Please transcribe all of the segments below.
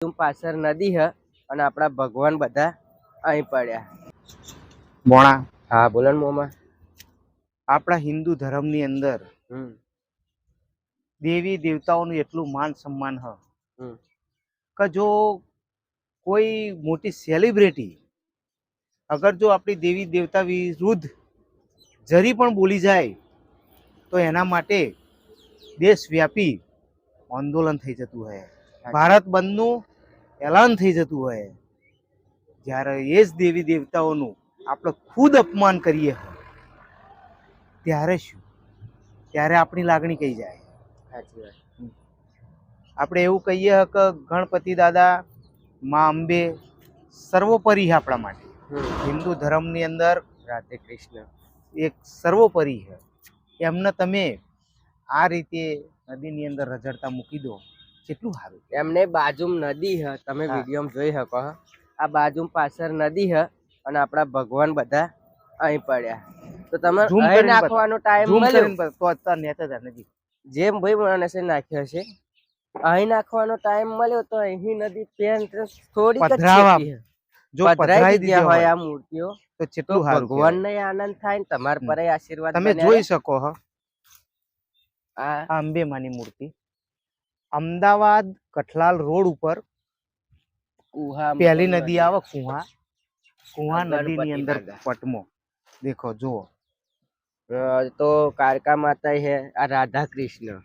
પાછળ નદી હ અને આપણા ભગવાન બધા અહીં પડ્યા. મોણા. હા બોલો ને મોમાં. આપણા હિન્દુ ધર્મની અંદર હમ. દેવી દેવતાઓનું એટલું માન સન્માન હ. કે જો કોઈ મોટી સેલિબ્રિટી અગર જો આપણી દેવી દેવતા વિરુદ્ધ જરી પણ બોલી જાય તો એના માટે દેશવ્યાપી આંદોલન થઈ જતું હોય. ભારત બંધનું એલાન થઈ જતું હોય જ્યારે એ જ દેવી દેવતાઓનું આપણે ખુદ અપમાન કરીએ ત્યારે શું? ત્યારે આપણી લાગણી કઈ જાય? સાચી વાત. આપણે એવું કહીએ કે ગણપતિ દાદા મા અંબે સર્વોપરી છે આપણા માટે. હિન્દુ ધર્મની અંદર રાધે કૃષ્ણ. એક સર્વોપરી છે. એમને તમે આ રીતે નદીની અંદર રઝળતા મૂકી દો. કેટલું સારું એમને બાજુમાં નદી હ તમે વીડિયો વિડીયોમાં જોઈ શકો હ. આ બાજુમાં પાછળ નદી હ અને આપણા ભગવાન બધા અહીં પડ્યા. તો તમારે અહીં નાખવાનો ટાઈમ મળ્યો? તો અત્યારે નેત જ નદી. જેમ ભાઈ માણસે નાખ્યો છે. અહીં નાખવાનો ટાઈમ મળ્યો તો અહીં નદી પેન થોડીક પધરાવા. જો પધરાઈ દીધા હોય આ મૂર્તિઓ. તો કેટલું સારું. ભગવાનને આનંદ થાય ને તમારા. પર આશીર્વાદ તમે જોઈ શકો હ. આ અંબે માની મૂર્તિ. અમદાવાદ કઠલાલ રોડ ઉપર પહેલી નદી આવે કુહા. કુહા નદીની અંદર પટમો. દેખો જુઓ. તો કારકા માતા હે આ રાધા કૃષ્ણ.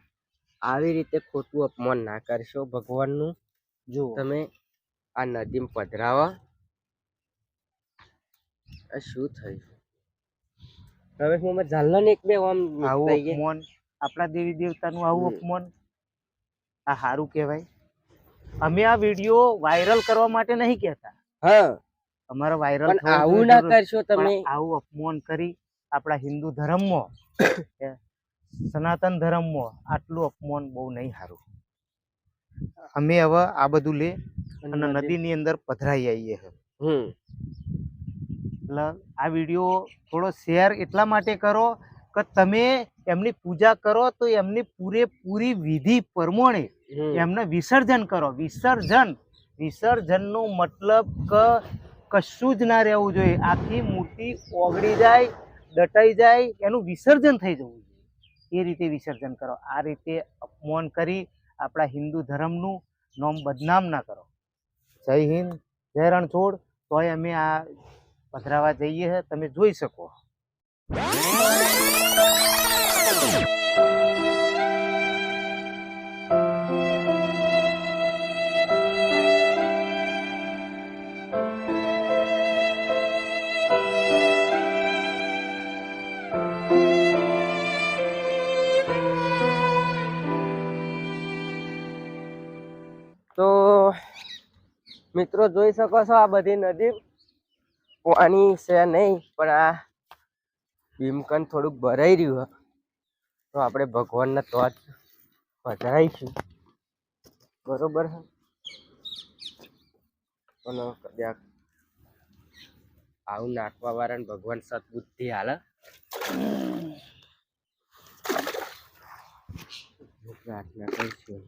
આવી રીતે ખોટું અપમાન ના કરશો ભગવાનનું? જો તમે આ નદીમાં પધરાવો. આ શું થયું? હવે હું અમે ઝાલનો ને એક બે આમ આવું અપમાન. આપણા દેવી દેવતાનું આવું અપમાન. આ સારું કહેવાય. અમે આ વીડિયો વાયરલ કરવા માટે નહીં કહેતા. હા. અમારે વાયરલ આવું ના કરશો તમે. આવું અપમાન કરી આપણા હિન્દુ ધર્મમાં સનાતન ધર્મમાં આટલું અપમાન બહુ નહીં સારું અમે હવે આ બધું લે અને નદીની અંદર પધરાઈ આવીએ હમ. એટલે આ વીડિયો થોડો શેર એટલા માટે કરો કે તમે એમની પૂજા કરો તો એમની પૂરેપૂરી વિધિ પ્રમાણે એમને વિસર્જન કરો. વિસર્જન. વિસર્જનનો મતલબ કે કશું જ ના રહેવું જોઈએ. આખી મૂર્તિ ઓગળી જાય દટાઈ જાય એનું વિસર્જન થઈ જવું જોઈએ. એ રીતે વિસર્જન કરો. આ રીતે અપમાન કરી આપણા હિન્દુ ધર્મનું નોમ બદનામ ના કરો. જય હિન્દ જય રણછોડ. તોય અમે આ પધરાવા જઈએ તમે જોઈ શકો. તો મિત્રો જોઈ શકો છો આ બધી નદી. પાણી છે નહીં પણ આ ભીમકન થોડુંક ભરાઈ રહ્યું તો આપણે ભગવાનને તો જ પધરાઈશું બરોબર છે? અને કદાચ આવું નાખવા વાળાને ભગવાન સદબુદ્ધિ હાલે. પ્રાર્થના કરીશું.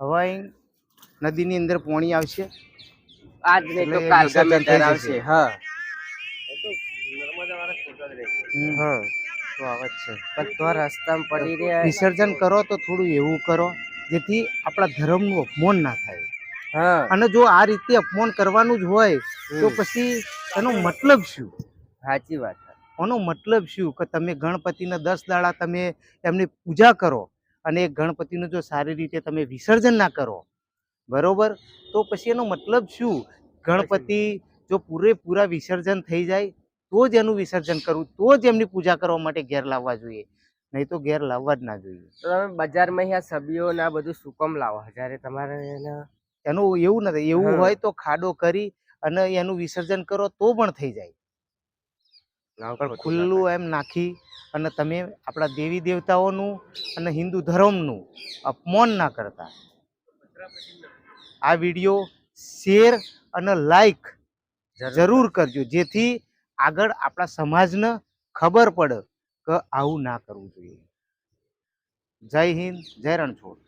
હવે અહીં નદીની અંદર પોણી આવશે. આજ નહીં તો કાલ વિસર્જન ગમે ત્યારે આવશે હા. હમ. હા. તો આવે છે. પણ તો રસ્તામાં પડી રહ્યા વિસર્જન કરો તો થોડું એવું કરો જેથી આપણા ધર્મનું અપમાન ના થાય. હા. અને જો આ રીતે અપમાન કરવાનું જ હોય તો પછી એનો મતલબ શું? સાચી વાત. એનો મતલબ શું? કે તમે ગણપતિના દસ દાડા તમે એમની પૂજા કરો અને ગણપતિનું જો સારી રીતે તમે વિસર્જન ના કરો બરોબર? તો પછી એનો મતલબ શું? ગણપતિ જો પૂરેપૂરા વિસર્જન થઈ જાય તો જ એનું વિસર્જન કરવું તો જ એમની પૂજા કરવા માટે ઘેર લાવવા જોઈએ. નહીં તો ઘેર લાવવા જ ના જોઈએ. તો તમે બજારમાં અહીંયા સબ્જીઓ ને આ બધું સુકમ લાવો? જ્યારે તમારે એને એવું નથી એવું હોય તો ખાડો કરી અને એનું વિસર્જન કરો તો પણ થઈ જાય. ખુલ્લું એમ નાખી અને તમે આપણા દેવી દેવતાઓનું અને હિન્દુ ધર્મનું અપમાન ના કરતા. આ વીડિયો શેર અને લાઈક જરૂર કરજો. જેથી આગળ આપણા સમાજને ખબર પડે કે આવું ના કરવું જોઈએ. જય હિન્દ જય રણછોડ.